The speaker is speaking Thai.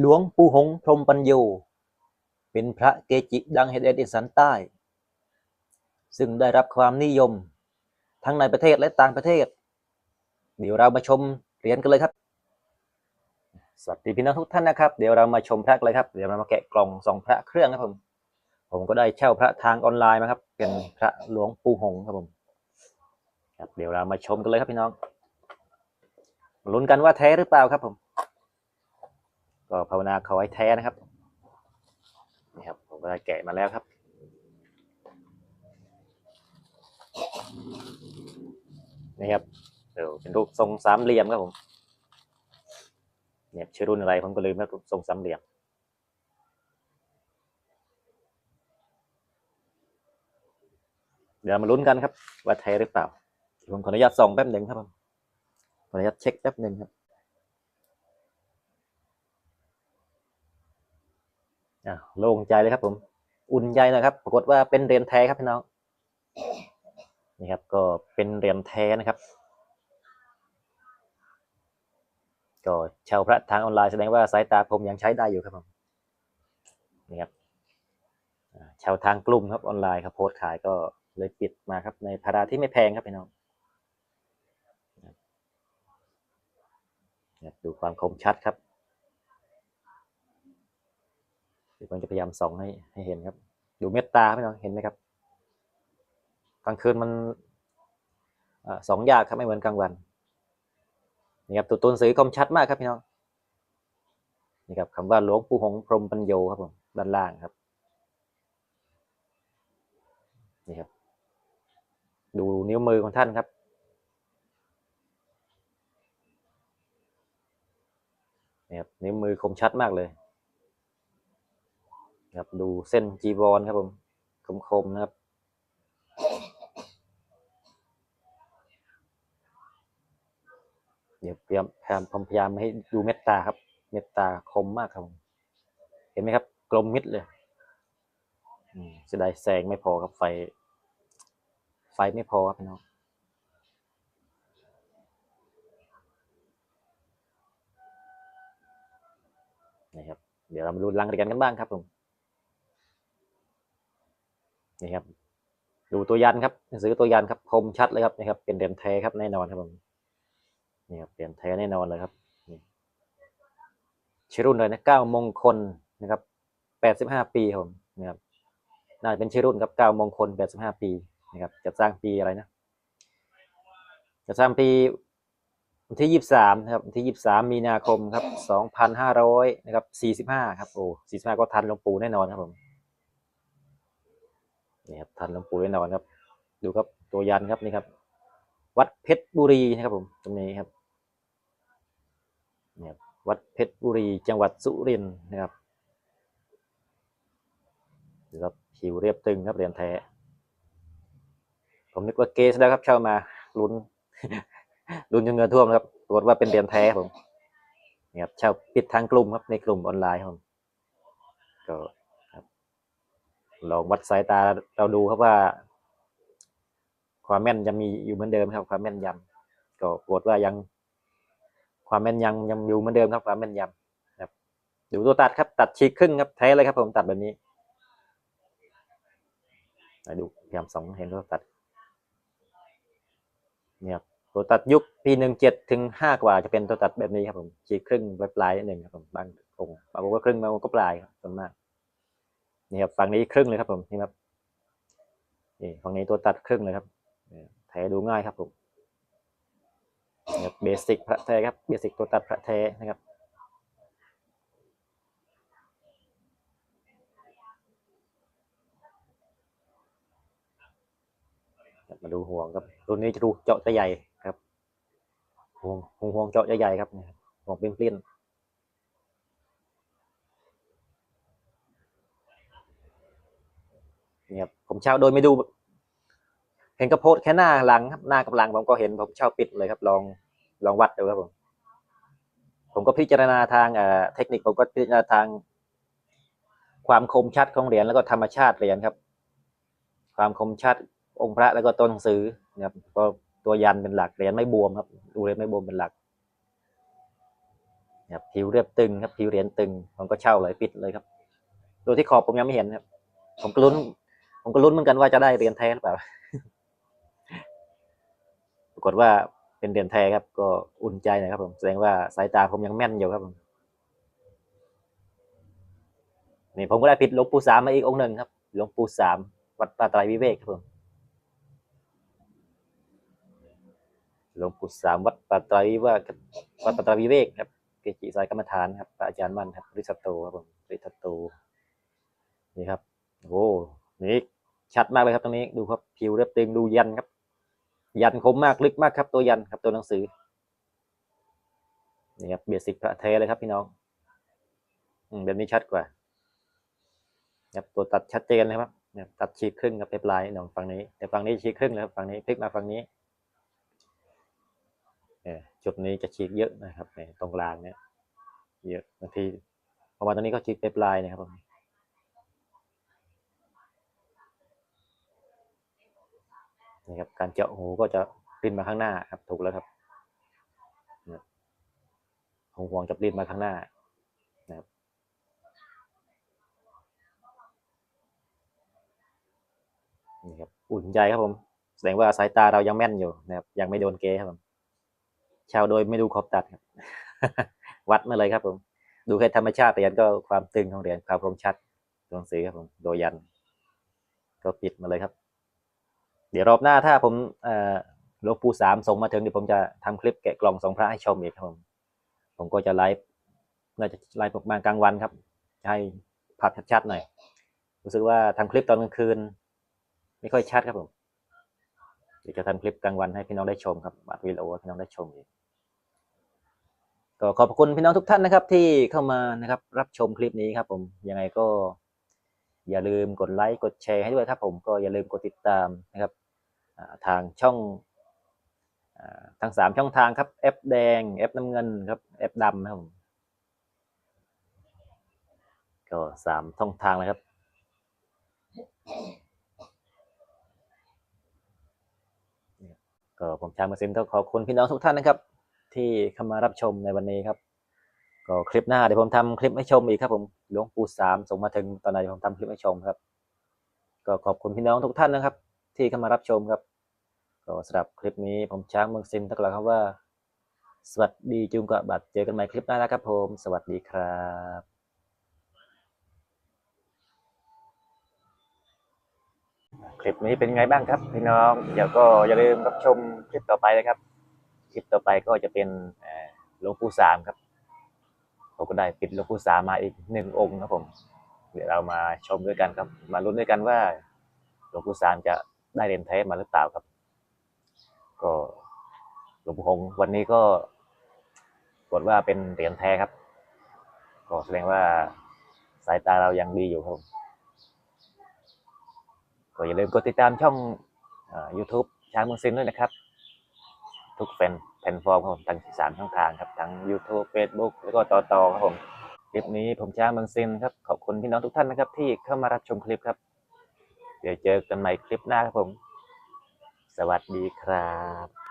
หลวงปู่หงพรหมปัญโย เป็นพระเกจิดังแห่งแดนอีสานใต้ ซึ่งได้รับความนิยม ทั้งในประเทศและต่างประเทศ เดี๋ยวเรามาชมเหรียญกันเลยครับ สวัสดีพี่น้องทุกท่านนะครับ เดี๋ยวเรามาชมพระกันเลยครับ เดี๋ยวเรามาแกะกล่องสองพระเครื่องครับผม ผมก็ได้เช่าพระทางออนไลน์มาครับ เป็นพระหลวงปู่หงครับผม ครับ เดี๋ยวเรามาชมกันเลยครับพี่น้อง ลุ้นกันว่าแท้หรือเปล่าครับผม ก็ภาวนาขอให้แท้นะครับนี่ครับผมก็ได้แกะมาแล้วครับ นี่ครับเดี๋ยวเป็นรูปทรงสามเหลี่ยมครับผมเนี่ยชื่อรุ่นอะไรผมก็ลืมแล้วรูปทรงสามเหลี่ยมเดี๋ยวมาลุ้นกันครับว่าแท้หรือเปล่าผมขออนุญาตส่องแป๊บหนึ่งครับผมขออนุญาตเช็คแป๊บหนึ่งครับอะ โล่งใจเลยครับผม อุ่นใจหนะครับ ปรากฏว่าเป็นเหรียญแท้ครับพี่น้อง นี่ครับ ก็เป็นเหรียญแท้นะครับ ก็ช่าพระทางออนไลน์แสดงว่าสายตาผมยังใช้ได้อยู่ครับผม นี่ครับอ่าเช่าทางกลุ่มครับออนไลน์ครับโพสต์ขายก็เลยปิดมาครับ ในพาราที่ไม่แพงครับพี่น้องนี่ดูความคมชัดครับเดี๋ยวผมจะพยายามส่องให้ให้เห็นครับ ดูเม็ดตาครับพี่น้องเห็นไหมครับกลางคืนมันอสองยากครับไม่เหมือนกลางวันนี่ครับตัวตนสือคมชัดมากครับพี่น้องนี่ครับคำว่าหลวงปู่หงส์พรหมปัญโยครับผมด้านล่างครับนี่ครับ ดูนิ้วมือของท่านครับ นี่ครับนิ้วมือคมชัดมากเลย ครับดูเส้นจีวรครับผมคมๆนะครับเดี๋ยวพยายามพยายามผมพยายามให้ดูเม็ดตาครับ เม็ดตาคมมากครับผมเห็นไหมครับกลมมิดเลยอืมเสียดายแสงไม่พอครับไฟ ไฟไม่พอครับพี่น้องนี่ครับเดี๋ยวเรามาดูลังเหรียญกันบ้างครับผม นี่ครับ ดูตัวยันครับหนังสือตัวยันครับคมชัดเลยครับนี่ครับ เป็นเหรียญแท้ครับแน่นอนครับผมนี่ครับเหรียญแท้แน่นอนเลยครับนี่ชื่อรุ่นเลยนะเก้ามงคลนะครับแปดสิบห้าปีครับผมนะครับน่าจะเป็นชื่อรุ่นครับเก้ามงคลแปดสิบห้าปีนะครับจะสร้างปีอะไรนะจะสร้างปีวันที่ยี่สิบสามนะครับวันที่ยี่สิบสามมีนาคมครับสองพันห้าร้อยนะครับสี่สิบห้าครับโอ้สี่สิบห้าก็ทันหลวงปู่แน่นอนครับผม นี่ครับทันหลวงปู่แน่นอนครับ ดูครับตัวยันครับนี่ครับ วัดเพชรบุรีนะครับผมตรงนี้ครับเนี่ยครับวัดเพชรบุรีจังหวัดสุรินทร์นะครับดูครับผิวเรียบตึงครับเหรียญแท้ ผมนึกว่าเกสแล้วครับเช่ามาลุ้นลุ้นจนเงินท่วมนะครับตรวจว่าเป็นเหรียญแท้ผมนี่ครับเช่าปิดทางกลุ่มครับในกลุ่มออนไลน์ครับผมก็ ลองวัดสายตาเราดูครับว่า ความแม่นยังมีอยู่เหมือนเดิมครับ ความแม่นยำก็ปรากฏว่ายัง ความแม่นยำยังอยู่เหมือนเดิมครับ ความแม่นยำครับดูตัวตัดครับ ตัดฉีกครึ่งครับแท้เลยครับ ผมตัดแบบนี้ไหนดูพยายามสองเห็นตัวตัดเนี่ยครับตัวตัดยุคปีหนึ่งเจ็ดถึงห้ากว่าจะเป็นตัวตัดแบบนี้ครับผมฉีกครึ่งปลายปลายนิดหนึ่งครับผมบางองค์บางองค์ก็ครึ่งบางองค์ก็ปลายครับส่วนมาก นี่ครับฝั่งนี้ครึ่งเลยครับผมนี่ครับนี่ฝั่งนี้ตัวตัดครึ่งเลยครับแท้ดูง่ายครับผมเบสิกพระแท้ครับเบสิกตัวตัดพระแท้นะครับมาดูห่วงครับรุ่นนี้จะดูเจาะจะใหญ่ครับห่วงห่วงห่วงเจาะจะใหญ่ครับห่วงเปรี้ยนๆเนี่ ยครับผมเช่าโดยไม่ดู เห็นกระโพดแค่หน้าหลังครับหน้ากับหลังผมก็เห็นผมเช่าปิดเลยครับ ลองลองวัดดูครับผม ผมก็พิจารณาทางเอ่อเทคนิคผมก็พิจารณาทาง ความคมชัดของเหรียญแล้วก็ธรรมชาติเหรียญครับ ความคมชัดองค์พระแล้วก็ตัวหนังสือนะครับก็ตัวยันเป็นหลักเหรียญไม่บวมครับ ดูเลยไม่บวมเป็นหลักครับผิวเรียบตึงครับผิวเหรียญตึงผมก็เช่าเลยปิดเลยครับ ตัวที่ขอบผมยังไม่เห็นครับ ผมกลุ้น ผมก็ลุ้นเหมือนกันว่าจะได้เหรียญแท้หรือเปล่า ปรากฏว่าเป็นเหรียญแท้ครับ ก็อุ่นใจนะครับ ผม แสดงว่าสายตาผมยังแม่นอยู่ครับผม นี่ผมก็ได้ปิดหลวงปู่สามมาอีกองค์หนึ่งครับ หลวงปู่สามวัดป่าไตรวิเวกครับผม หลวงปู่สามวัดป่าไตรวิเวกครับวัดป่าไตรวิเวกครับ เกจิสายกรรมฐานครับ อาจารย์มั่นครับริสัตโตครับผมริสัตโตนี่ครับ โอ้นี่ ชัดมากเลยครับตรงนี้ดูครับผิวเรียบตึงดูยันครับ ยันคมมากลึกมากครับ ตัวยันครับตัวหนังสือนี่ครับเบสิกพระเทเลยครับพี่น้องอืมแบบนี้ชัดกว่าครับตัวตัดชัดเจนเลยครับเนี่ยตัดฉีกครึ่งครับปลายหนองฝั่งนี้ แต่ฝั่งนี้ฉีกครึ่งแล้วครับฝั่งนี้พลิกมาฝั่งนี้เออจุดนี้จะฉีกเยอะนะครับเนี่ยตรงกลางเนี่ยเยอะบางทีพราะว่าตรงนี้ก็ฉีกปลายนะครับ นี่ครับ การเจาะหูก็จะปริ้นมาข้างหน้าครับ ถูกแล้วครับหงห่วงจะปริ้นมาข้างหน้านะครับนี่ครับอุ่นใจครับผม แสดงว่าสายตาเรายังแม่นอยู่นะครับ ยังไม่โดนเกครับผมชาวโดยไม่ดูขอบตัดครับ วัดมาเลยครับผม ดูแค่ธรรมชาติเหรียญก็ความตึงของเหรียญความคมชัดตัวหนังสือครับผมโดยยัน ก็ปิดมาเลยครับ เดี๋ยวรอบหน้าถ้าผมหลวงปู่สามส่งมาถึงเดี๋ยวผมจะทำคลิปแกะกล่องสองพระให้ชมอีกครับผมผมก็จะไลฟ์น่าจะไลฟ์ประมาณกลางวันครับ ให้ภาพชัดๆหน่อย รู้สึกว่าทำคลิปตอนกลางคืน ไม่ค่อยชัดครับผมเดี๋ยวจะทำคลิปกลางวันให้พี่น้องได้ชมครับอัดวิดีโอพี่น้องได้ชมอีกก็ขอบคุณพี่น้องทุกท่านนะครับ ที่เข้ามานะครับ รับชมคลิปนี้ครับ ผมยังไงก็ อย่าลืมกดไลค์กดแชร์ให้ด้วยครับ ผมก็อย่าลืมกดติดตามนะครับ ทางช่องอทั้งสามช่องทางครับแอปแดงแอปน้ำเงินครับแอปดำครับก็สามช่องทางเลยครับ ก็ผมชางมาซินต้องขอบคุณพี่น้องทุกท่านนะครับ ที่เข้ามารับชมในวันนี้ครับ ก็คลิปหน้าเดี๋ยวผมทำคลิปให้ชมอีกครับผมหลวงปู่สามส่งมาถึงตอนไหนผมทำคลิปให้ชมครับ ก็ขอบคุณพี่น้องทุกท่านนะครับ ที่เข้ามารับชมครับ ก็สำหรับคลิปนี้ผมช้างเมืองซินต้องกล่าวคำว่า สวัสดีจุงกะบัดเจอกันใหม่คลิปหน้านะครับผม สวัสดีครับคลิปนี้เป็นไงบ้างครับพี่น้องเดี๋ยวก็อย่าลืมรับชมคลิปต่อไปนะครับ คลิปต่อไปก็จะเป็นหลวงปู่สามครับผมก็ได้ปิดหลวงปู่สามมาอีกหนึ่งองค์ครับผม เดี๋ยวเรามาชมด้วยกันครับ มาลุ้นด้วยกันว่าหลวงปู่สามจะ ได้เหรียญแท้มาหรือเปล่าครับ ก็หลวงปู่หงส์วันนี้ก็กดว่าเป็นเหรียญแท้ครับ ก็แสดงว่าสายตาเรายังดีอยู่ครับก็อย่าลืมกดติดตามช่องอ่า YouTube ช้างเมืองซินด้วยนะครับ ทุกแฟนแพลตฟอร์มครับผมทั้งสามช่องทางครับ ทั้ง YouTube Facebook แล้วก็ต่อต่อครับผม คลิปนี้ผมช้างเมืองซินครับ ขอบคุณพี่น้องทุกท่านนะครับ ที่เข้ามารับชมคลิปครับ เดี๋ยวเจอกันใหม่คลิปหน้าครับผม สวัสดีครับ